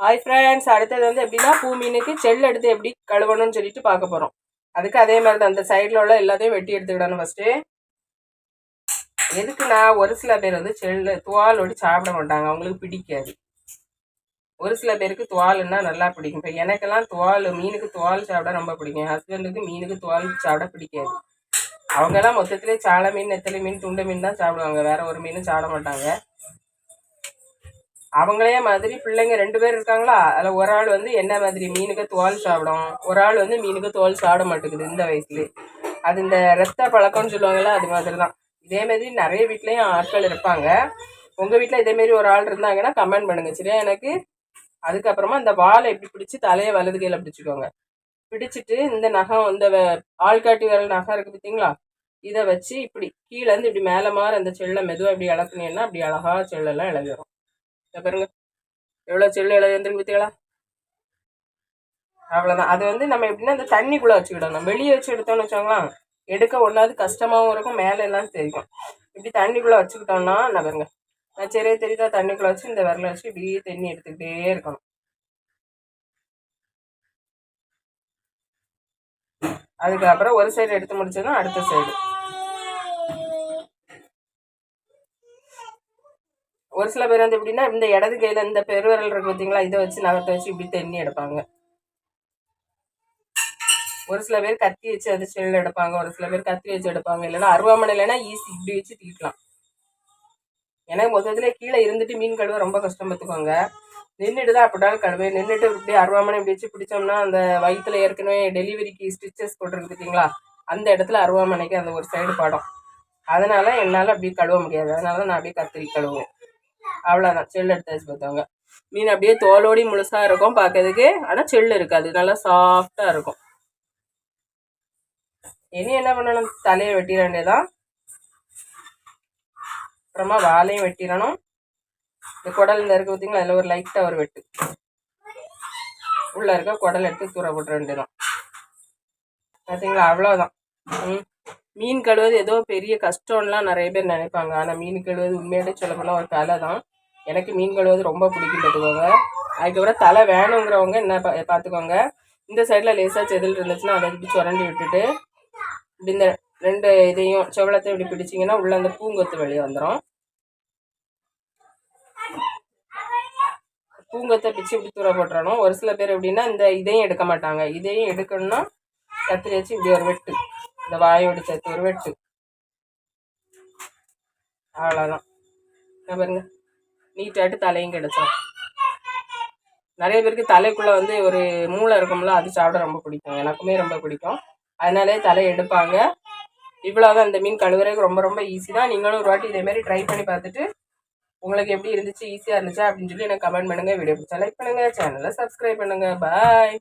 Hi friends அடுத்தது வந்து எப்படின்னா பூ மீனுக்கு செல் எடுத்து எப்படி கழுவணும்னு சொல்லிட்டு பார்க்க போகிறோம் அதுக்கு அதே மாதிரி தான் அந்த சைடில் உள்ள எல்லாத்தையும் வெட்டி எடுத்துக்கிடணும் ஃபஸ்ட்டு எதுக்குன்னா ஒரு சில பேர் வந்து செல்லு துவாலோடி சாப்பிட மாட்டாங்க அவங்களுக்கு பிடிக்காது. ஒரு சில பேருக்கு துவாலுன்னா நல்லா பிடிக்கும். இப்போ எனக்கெல்லாம் துவால் மீனுக்கு துவால் சாப்பிட ரொம்ப பிடிக்கும். ஹஸ்பண்டுக்கு மீனுக்கு துவால் சாப்பிட பிடிக்காது. அவங்கெல்லாம் மொத்தத்திலே சாலை மீன் நெத்தலி மீன் துண்டு மீன் தான் சாப்பிடுவாங்க. வேற ஒரு மீனும் சாப்பிட மாட்டாங்க. அவங்களே மாதிரி பிள்ளைங்க ரெண்டு பேர் இருக்காங்களா? அதில் ஒரு ஆள் வந்து என்ன மாதிரி மீனுக்கு தோல் சாப்பிடும்? ஒரு ஆள் வந்து மீனுக்கு தோல் சாப்பிட மாட்டேங்குது இந்த வயசுலேயே. அது இந்த ரத்த பழக்கம்னு சொல்லுவாங்கல்ல அது மாதிரி தான் இதே மாதிரி நிறைய வீட்லேயும் ஆட்கள் இருப்பாங்க. உங்கள் வீட்டில் இதேமாரி ஒரு ஆள் இருந்தாங்கன்னா கமெண்ட் பண்ணுங்க சரியா? எனக்கு அதுக்கப்புறமா இந்த வாலை எப்படி பிடிச்சி தலையை வலது கையில் பிடிச்சிக்கோங்க. பிடிச்சிட்டு இந்த நகம் இந்த வ- ஆள்காட்டி விரல் நகம் இருக்குது பார்த்தீங்களா இதை வச்சு இப்படி கீழேருந்து இப்படி மேலே மாற அந்த செல்லை மெதுவாக இப்படி இழக்குனீங்கன்னா அப்படி அழகாக செல்லெல்லாம் இழந்துடும் இதை பாருங்க. எவ்வளோ செல்லு இழகி வந்துருக்கு பார்த்தீங்களா அவ்வளோதான் அது வந்து நம்ம எப்படின்னா அந்த தண்ணிக்குள்ளே வச்சுக்கிடணும். வெளியே வச்சு எடுத்தோம்னு வச்சோங்களா எடுக்க ஒன்றாவது கஷ்டமாகவும் இருக்கும் மேலே எல்லாம் தெரியும். இப்படி தண்ணிக்குள்ளே வச்சுக்கிட்டோம்னா நான் பாருங்க நான் சரியா தெரியுதா? தண்ணிக்குள்ளே வச்சு இந்த விரல வச்சு இப்படியே தண்ணி எடுத்துக்கிட்டே இருக்கணும். அதுக்கப்புறம் ஒரு சைடு எடுத்து முடிச்சதும் அடுத்த சைடு ஒரு சில பேர் வந்து எப்படின்னா இந்த இடது கையில் இந்த பெருவிரல் இருக்கு பார்த்தீங்களா இதை வச்சு நகத்தை வச்சு இப்படி தண்ணி எடுப்பாங்க. ஒரு சில பேர் கத்தி வச்சு அது செல் எடுப்பாங்க ஒரு சில பேர் கத்தி வச்சு எடுப்பாங்க. இல்லைன்னா அருவாமனை இல்லைன்னா ஈஸி இப்படி வச்சு தீட்டலாம். எனக்கு மொத்தத்தில் கீழே இருந்துட்டு மீன் கழுவ ரொம்ப கஷ்டம் பார்த்துக்கோங்க நின்றுட்டு தான் அப்படினாலும் கழுவேன் நின்றுட்டு இப்படி அருவாமனை இப்படி வச்சு பிடிச்சோம்னா அந்த வயிற்றுல ஏற்கனவே டெலிவரிக்கு ஸ்டிச்சஸ் போட்டிருக்கு பார்த்தீங்களா அந்த இடத்துல அருவாமனைக்கு அந்த ஒரு சைடு படம். அதனால என்னால் அப்படி கழுவ முடியாது. அதனால நான் அப்படியே கத்திரி கழுவுவேன் அவ்வளோதான் செல் எடுத்து வச்சு பார்த்தவங்க. மீன் அப்படியே தோலோடி முழுசாக இருக்கும் பார்க்கறதுக்கு. ஆனால் செல் இருக்காது. நல்லா சாஃப்டாக இருக்கும். இனி என்ன பண்ணணும்? தலையை வெட்டிட வேண்டியதான் அப்புறமா வாழையும் வெட்டிடணும். இந்த குடல் இந்த இருக்கு பார்த்தீங்களா? அதில் ஒரு லைட்டாக ஒரு வெட்டு. உள்ளே இருக்க குடல் எடுத்து தூர போட்டுற வேண்டியதான் பார்த்தீங்களா? அவ்வளோதான் ம். மீன் கழுவது ஏதோ பெரிய கஷ்டம்லாம் நிறைய பேர் நினைப்பாங்க. ஆனால் மீன் கழுவது உண்மையிலே சொல்லப்போனால் ஒரு கலை தான் எனக்கு மீன் கழுவது ரொம்ப பிடிக்கும் பார்த்துக்கோங்க அதுக்கப்புறம் தலை வேணுங்கிறவங்க என்ன பா பார்த்துக்கோங்க இந்த சைடில் லேசாக செதில் இருந்துச்சுன்னா அதை இப்படி சுரண்டி விட்டுட்டு இப்படி இந்த ரெண்டு இதையும் செவளத்தை இப்படி பிடிச்சிங்கன்னா உள்ள அந்த பூங்கொத்து வெளியே வந்துடும் பூங்கொத்தை பிச்சு இப்படி தூர போட்டுறணும். ஒரு சில பேர் எப்படின்னா இந்த இதையும் எடுக்க மாட்டாங்க. இதையும் எடுக்கணும்னா கத்திரி வச்சு இப்படி ஒரு வெட்டு. இந்த வாயோடு சேர்த்து ஒரு வெட்டு. அவ்வளோதான் பாருங்க. நீட்டாட்டு தலையும் கிடைச்சோம் நிறைய பேருக்கு தலைக்குள்ளே வந்து ஒரு மூளை இருக்கும்ல அது சாப்பிட ரொம்ப பிடிக்கும். எனக்குமே ரொம்ப பிடிக்கும். அதனாலே தலை எடுப்பாங்க. இவ்வளோதான் இந்த மீன் கழுவுறதுக்கு ரொம்ப ரொம்ப ஈஸி தான். நீங்களும் ஒரு வாட்டி இதேமாரி ட்ரை பண்ணி பார்த்துட்டு உங்களுக்கு எப்படி இருந்துச்சு ஈஸியாக இருந்துச்சா அப்படின்னு சொல்லி எனக்கு கமெண்ட் பண்ணுங்கள் வீடியோ பிடிச்சா லைக் பண்ணுங்கள் சேனலை சப்ஸ்கிரைப் பண்ணுங்கள் பாய்